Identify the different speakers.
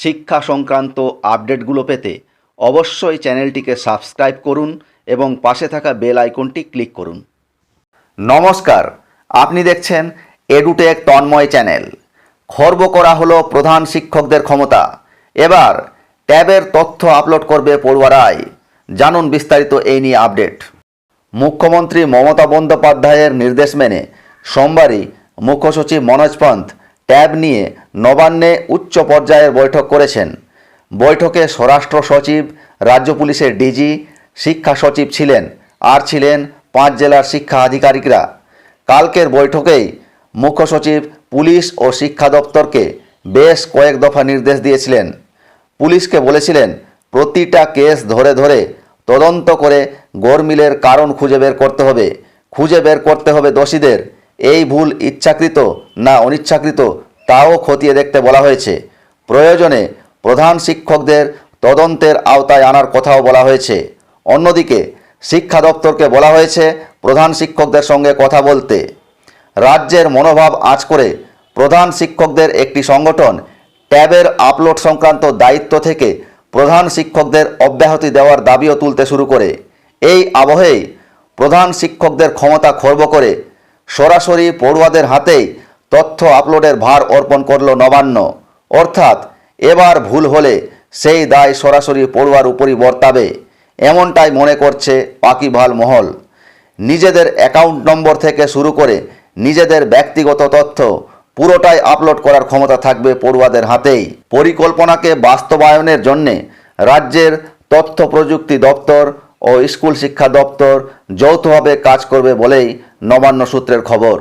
Speaker 1: শিক্ষা সংক্রান্ত আপডেটগুলো পেতে অবশ্যই চ্যানেলটিকে সাবস্ক্রাইব করুন এবং পাশে থাকা বেল আইকনটি ক্লিক করুন। নমস্কার, আপনি দেখছেন এডুটেক তন্ময় চ্যানেল। খর্ব করা হলো প্রধান শিক্ষকদের ক্ষমতা। এবার ট্যাবের তথ্য আপলোড করবে পড়ুয়ারাই জানুন বিস্তারিত এই নিয়ে আপডেট। মুখ্যমন্ত্রী মমতা বন্দ্যোপাধ্যায়ের নির্দেশ মেনে সোমবারই মুখ্যসচিব মনোজ পন্থ ট্যাব নিয়ে নবান্নে উচ্চ পর্যায়ের বৈঠক করেছেন। বৈঠকে স্বরাষ্ট্র সচিব, রাজ্য পুলিশের ডিজি, শিক্ষা সচিব ছিলেন, আর ছিলেন পাঁচ জেলার শিক্ষা আধিকারিকরা। কালকের বৈঠকেই মুখ্য সচিব, পুলিশ ও শিক্ষা দপ্তরকে বেশ কয়েক দফা নির্দেশ দিয়েছিলেন। পুলিশকে বলেছিলেন, প্রতিটা কেস ধরে ধরে তদন্ত করে গরমিলের কারণ খুঁজে বের করতে হবে। খুঁজে বের করতে হবে দোষীদের। এই ভুল ইচ্ছাকৃত না অনিচ্ছাকৃত তাও খতিয়ে দেখতে বলা হয়েছে। প্রয়োজনে প্রধান শিক্ষকদের তদন্তের আওতায় আনার কথাও বলা হয়েছে। অন্যদিকে শিক্ষা দপ্তরকে বলা হয়েছে, প্রধান শিক্ষকদের সঙ্গে কথা বলতে। রাজ্যের মনোভাব আঁচ করে প্রধান শিক্ষকদের একটি সংগঠন ট্যাবের আপলোড সংক্রান্ত দায়িত্ব থেকে প্রধান শিক্ষকদের অব্যাহতি দেওয়ার দাবিও তুলতে শুরু করে। এই আবহেই প্রধান শিক্ষকদের ক্ষমতা খর্ব করে সরাসরি পড়ুয়াদের হাতেই তথ্য আপলোডের ভার অর্পণ করল নবান্ন। অর্থাৎ, এবার ভুল হলে সেই দায় সরাসরি পড়ুয়ার উপরই বর্তাবে, এমনটাই মনে করছে পাকিভাল মহল। নিজেদের অ্যাকাউন্ট নম্বর থেকে শুরু করে নিজেদের ব্যক্তিগত তথ্য পুরোটাই আপলোড করার ক্ষমতা থাকবে পড়ুয়াদের হাতেই। পরিকল্পনাকে বাস্তবায়নের জন্যে রাজ্যের তথ্য প্রযুক্তি দপ্তর ও স্কুল শিক্ষা দপ্তর যৌথভাবে কাজ করবে বলেই নবান্ন সূত্রের খবর।